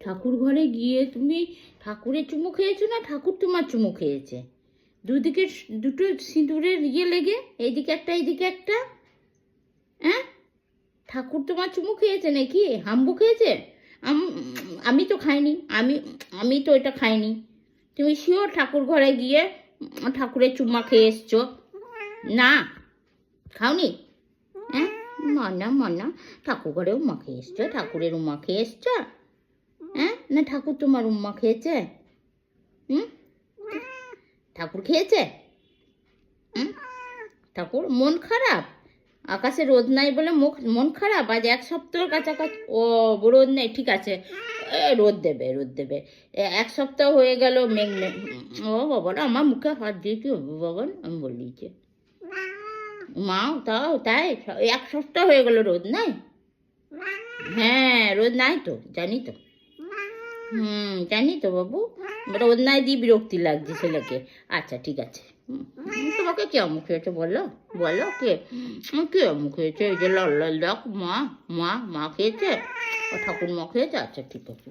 ঠাকুর ঘরে গিয়ে তুমি ঠাকুরের চুমু খেয়েছো না ঠাকুর তোমার চুমু খেয়েছে? দুদিকে দুটো সিঁদুরের ইয়ে লেগে, এইদিকে একটা এইদিকে একটা হ্যাঁ ঠাকুর তোমার চুমু খেয়েছে নাকি? হাম্বু খেয়েছে? আম- তো খাইনি, আমি আমি তো এটা খাইনি। তুমি শিওর ঠাকুর ঘরে গিয়ে ঠাকুরের চুম্মা খেয়ে এসছো? না? খাওনি? হ্যাঁ মানা মানা ঠাকুর ঘরে উম্মা খেয়ে এসছো, ঠাকুরের উম্মা খেয়ে এসছো? না ঠাকুর তোমার উম্মা খেয়েছে? হুম? ঠাকুর খেয়েছে? হুম? ঠাকুর, মন খারাপ? আকাশে রোদ নাই বলে মুখ, মন খারাপ? আজ এক সপ্তাহের কাছাকাছি ও, রোদ নেই, ঠিক আছে। রোদ দেবে রোদ দেবে। এক সপ্তাহ হয়ে গেল, মেঘ ও বাবা আমার মুখে হাত দিয়ে কি হবে বাবা? আমি বলি যে মা তাও, তাই? এক সপ্তাহ হয়ে গেল, রোদ নাই? হ্যাঁ রোদ নাই তো, জানি তো। হুম, জানি তো বাবু। রোদ নাই দিয়ে বিরক্তি লাগছে ছেলেকে। আচ্ছা ঠিক আছে। তোমাকে কে অমুক হয়েছে বলো? বলো কে? কে অমুক হয়েছে? এই যে লাল লাল মা মা মা খেয়েছে? ঠাকুর মা খেয়েছে? আচ্ছা ঠিক আছে।